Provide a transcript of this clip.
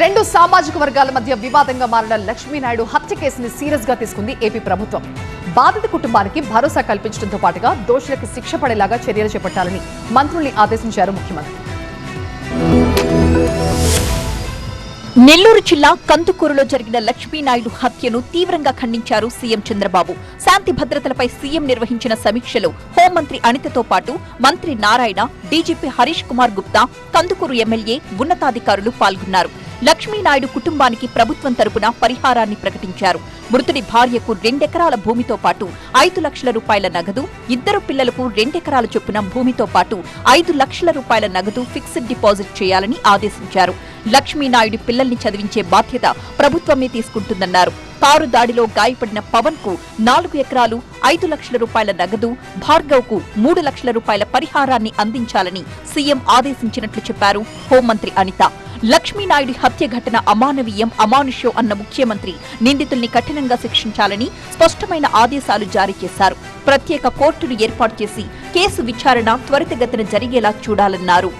రెండు సామాజిక వర్గాల మధ్య వివాదంగా మారిన లక్ష్మీనాయుడు హత్య కేసుని సీరియస్గా తీసుకుంది ఏపీ ప్రభుత్వం. బాధిత కుటుంబానికి భరోసా కల్పించడంతో పాటుగా దోషులకు శిక్ష పడేలాగా చర్యలు చేపట్టాలని మంత్రుల్ని ఆదేశించారు ముఖ్యమంత్రి. నెల్లూరు జిల్లా కందుకూరులో జరిగిన లక్ష్మీనాయుడు హత్యను తీవ్రంగా ఖండించారు సీఎం చంద్రబాబు. శాంతి భద్రతలపై సీఎం నిర్వహించిన సమీక్షలో హోంమంత్రి అనితతో పాటు మంత్రి నారాయణ డీజీపీ హరీష్ కుమార్ గుప్తా కందుకూరు ఎమ్మెల్యే ఉన్నతాధికారులు పాల్గొన్నారు. లక్ష్మీనాయుడు కుటుంబానికి ప్రభుత్వం తరపున పరిహారాన్ని ప్రకటించారు. మృతుడి భార్యకు రెండెకరాల భూమితో పాటు ఐదు లక్షల రూపాయల నగదు ఇద్దరు పిల్లలకు రెండెకరాల చొప్పున భూమితో పాటు ఐదు లక్షల రూపాయల నగదు ఫిక్స్డ్ డిపాజిట్ చేయాలని ఆదేశించారు. లక్ష్మీనాయుడు పిల్లల్ని చదివించే బాధ్యత ప్రభుత్వమే తీసుకుంటుందన్నారు. కారు దాడిలో గాయపడిన పవన్కు నాలుగు ఎకరాలు ఐదు లక్షల రూపాయల నగదు భార్గవ్కు మూడు లక్షల రూపాయల పరిహారాన్ని అందించాలని సీఎం ఆదేశించినట్లు చెప్పారు హోంమంత్రి అనిత. లక్ష్మీనాయుడి హత్య ఘటన అమానవీయం అమానుష్యం అన్న ముఖ్యమంత్రి నిందితుల్ని కఠినంగా శిక్షించాలని స్పష్టమైన ఆదేశాలు జారీ చేశారు. ప్రత్యేక కోర్టును ఏర్పాటు చేసి కేసు విచారణ త్వరితగతిన జరిగేలా చూడాలన్నారు.